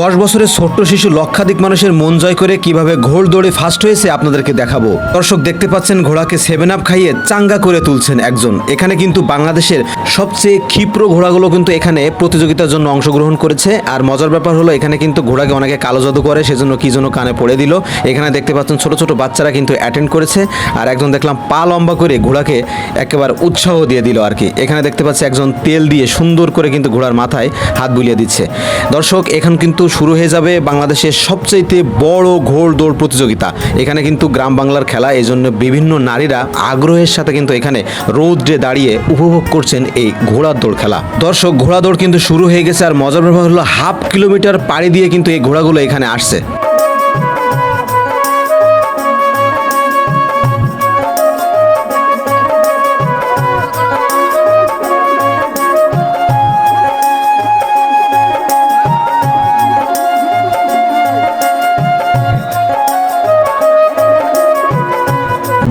দশ বছরের ছোট্ট শিশু লক্ষাধিক মানুষের মন জয় করে কীভাবে ঘোড় দৌড়ে ফার্স্ট হয়েছে আপনাদেরকে দেখাবো। দর্শক দেখতে পাচ্ছেন, ঘোড়াকে সেভেন আপ খাইয়ে চাঙ্গা করে তুলছেন একজন। এখানে কিন্তু বাংলাদেশের সবচেয়ে ক্ষিপ্র ঘোড়াগুলো কিন্তু এখানে প্রতিযোগিতার জন্য অংশগ্রহণ করেছে। আর মজার ব্যাপার হলো, এখানে কিন্তু ঘোড়াকে অনেকে কালো জাদু করে, সেজন্য কি জন্য কানে পড়ে দিল। এখানে দেখতে পাচ্ছেন, ছোট ছোট বাচ্চারা কিন্তু অ্যাটেন্ড করেছে। আর একজন দেখলাম পা লম্বা করে ঘোড়াকে একেবারে উৎসাহ দিয়ে দিল আর কি। এখানে দেখতে পাচ্ছি একজন তেল দিয়ে সুন্দর করে কিন্তু ঘোড়ার মাথায় হাত বুলিয়ে দিচ্ছে। দর্শক, এখন কিন্তু শুরু হয়ে যাবে বাংলাদেশের সবচাইতে বড় ঘোড় দৌড় প্রতিযোগিতা। এখানে কিন্তু গ্রাম বাংলার খেলা এই জন্য বিভিন্ন নারীরা আগ্রহের সাথে কিন্তু এখানে রৌদ্রে দাঁড়িয়ে উপভোগ করছেন এই ঘোড়ার দৌড় খেলা। দর্শক, ঘোড়া দৌড় কিন্তু শুরু হয়ে গেছে আর মজার ব্যাপার হলো, হাফ কিলোমিটার পাড়ি দিয়ে কিন্তু এই ঘোড়াগুলো এখানে আসছে।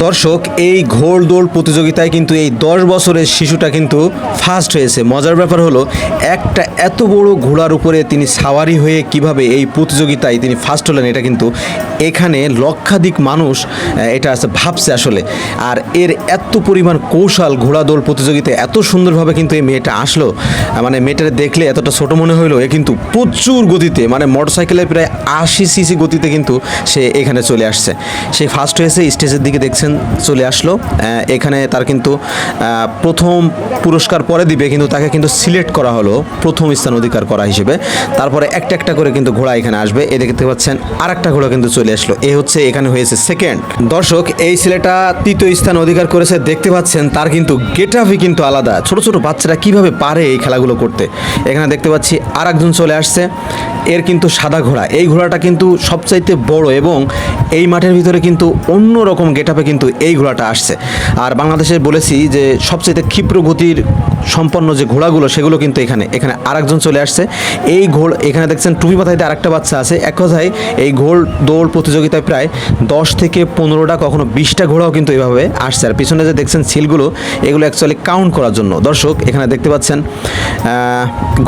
দর্শক, এই ঘোড় দৌড় প্রতিযোগিতায় কিন্তু এই দশ বছরের শিশুটা কিন্তু ফার্স্ট হয়েছে। মজার ব্যাপার হলো, একটা এত বড় ঘোড়ার উপরে তিনি সাওয়ারি হয়ে কীভাবে এই প্রতিযোগিতায় তিনি ফার্স্ট হলেন, এটা কিন্তু এখানে লক্ষাধিক মানুষ এটা ভাবছে আসলে। আর এর এত পরিমাণ কৌশল ঘোড়া দৌড় প্রতিযোগিতায় এত সুন্দরভাবে কিন্তু এই মেয়েটা আসলো। মানে মেয়েটার দেখলে এতটা ছোট মনে হলো এ কিন্তু প্রচুর গতিতে মানে মোটরসাইকেলের প্রায় আশি সিসি গতিতে কিন্তু সে এখানে চলে আসছে। সে ফার্স্ট হয়েছে স্টেজের দিকে দেখছেন চলে আসলো। এখানে তার কিন্তু প্রথম পুরস্কার পরে দিবে, কিন্তু তাকে কিন্তু সিলেক্ট করা হলো, প্রথম স্থান অধিকার করা হিসেবে। তারপরে একটা একটা করে কিন্তু ঘোড়া এখানে আসবে। এ দেখতে পাচ্ছেন আর একটা ঘোড়া কিন্তু চলে আসলো। এ হচ্ছে, এখানে হয়েছে সেকেন্ড দর্শক, এই ছেলেটা তৃতীয় স্থান অধিকার করেছে, দেখতে পাচ্ছেন, তার কিন্তু গেটাভি কিন্তু আলাদা। ছোট ছোট বাচ্চারা কীভাবে পারে এই খেলাগুলো করতে? এখানে দেখতে পাচ্ছি আর একজন চলে আসছে, এর কিন্তু সাদা ঘোড়া। এই ঘোড়াটা কিন্তু সবচাইতে বড় এবং এই মাঠের ভিতরে কিন্তু অন্য রকম গেটাপে কিন্তু এই ঘোড়াটা আসছে। আর বাংলাদেশে বলেছি যে সবচাইতে ক্ষিপ্র গতির সম্পন্ন যে ঘোড়াগুলো, সেগুলো কিন্তু এখানে এখানে আরেকজন চলে আসছে। এই ঘোড়, এখানে দেখছেন টুপি দিয়ে আরেকটা বাচ্চা আছে। এক কথায় এই ঘোড় দৌড় প্রতিযোগিতায় প্রায় দশ থেকে পনেরোটা, কখনো বিশটা ঘোড়াও কিন্তু এভাবে আসছে। আর পিছনে যে দেখছেন সিলগুলো, এগুলো অ্যাকচুয়ালি কাউন্ট করার জন্য। দর্শক, এখানে দেখতে পাচ্ছেন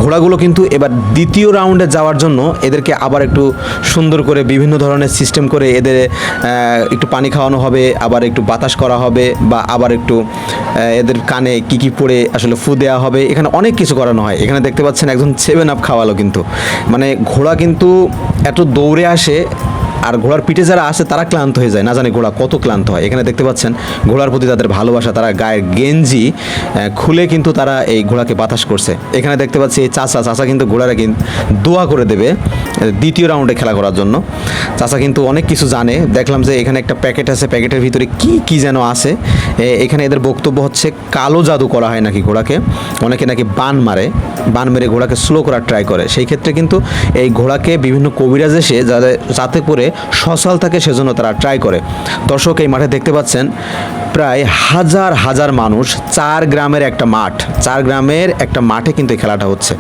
ঘোড়াগুলো কিন্তু এবার দ্বিতীয় রাউন্ডে যাওয়ার জন্য এদেরকে আবার একটু সুন্দর করে বিভিন্ন ধরনের সিস্টেম করে এদের আহ, একটু পানি খাওয়ানো হবে আবার একটু বাতাস করা হবে বা আবার একটু এদের কানে কি কি পরে আসলে ফু দেওয়া হবে এখানে অনেক কিছু করানো হয়। এখানে দেখতে পাচ্ছেন একজন সেভেন আপ খাওয়ালো কিন্তু। মানে ঘোড়া কিন্তু এত দৌড়ে আসে আর ঘোড়ার পিঠে যারা আসে, তারা ক্লান্ত হয়ে যায়। না জানি ঘোড়া কত ক্লান্ত হয়। এখানে দেখতে পাচ্ছেন, ঘোড়ার প্রতি তাদের ভালোবাসা, তারা গায়ের গেঞ্জি খুলে কিন্তু তারা এই ঘোড়াকে বাতাস করছে। এখানে দেখতে পাচ্ছি এই চাচা চাচা কিন্তু ঘোড়ারা কিন্তু দোয়া করে দেবে দ্বিতীয় রাউন্ডে খেলা করার জন্য। চাচা কিন্তু অনেক কিছু জানে। দেখলাম যে এখানে একটা প্যাকেট আছে, প্যাকেটের ভিতরে কি কি যেন আছে। এখানে এদের বক্তব্য হচ্ছে, কালো জাদু করা হয় নাকি ঘোড়াকে? অনেকে নাকি বান মারে। বান মেরে ঘোড়াকে স্লো করার ট্রাই করে। সেই ক্ষেত্রে কিন্তু এই ঘোড়াকে বিভিন্ন কবিরাজ এসে যাতে যাতে করে সচল থাকে, সেজন্য তারা ট্রাই করে। দর্শক, এই মাঠে দেখতে পাচ্ছেন, প্রায় হাজার হাজার মানুষ চার গ্রামের একটা মাঠ, চার গ্রামের একটা মাঠে কিন্তু এই খেলাটা হচ্ছে।